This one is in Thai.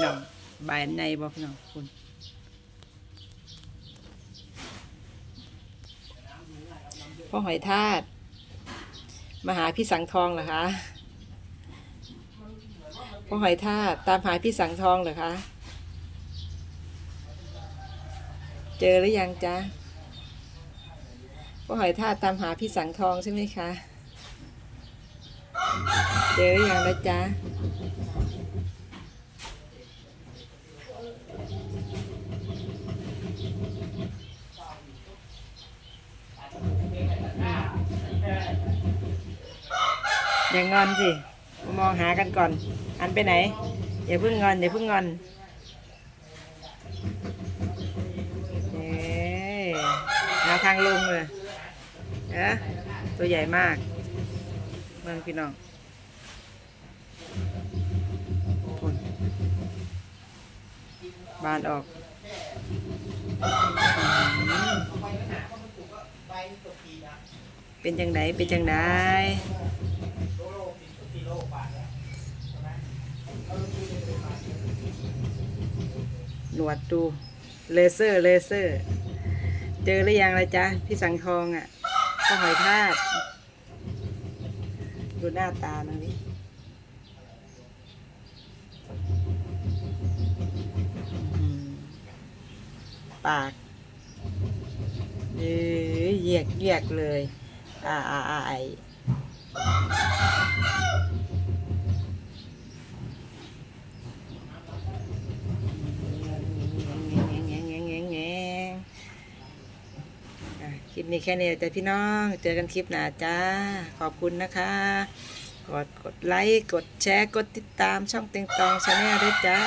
พี่น้องบายในบ่พี่น้องคุณพ่อหอยทาดมาหาพี่สังทองเหรอคะพ่อหอยทาดตามหาพี่สังทองเหรอคะ เจอหรือยังจ๊ะพ่อหอยทาดตามหาพี่สังทองใช่ไหมคะ เจอหรือยังนะจ๊ะ อย่างงอนสิมองหากันก่อน อันไปไหนอย่าเพิ่งงอนอย่าเพิ่งงอนเอ๊หาทางลงเลยเอะตัวใหญ่มากเมืองพี่น้องทุนบานออกอืม เป็นจังไดเป็นจังไดหนวดดูเลเซอร์เลเซอร์ เจอหรือยังละจ๊ะ พี่สังทองอะก็หอยทากดูหน้าตาตรงนี้อืมปาก เอ้ยเหยียกเหยียกเลย อ่าอ่าอ่าไอแงงแงงแงงแงงอะคลิปนี้แค่นี้จ้ะพี่น้อง เจอกันคลิปหน้าจ้า ขอบคุณนะคะ กดกดไลค์ กดแชร์ กดติดตามช่องเต็งตองชาแนลด้วยจ้า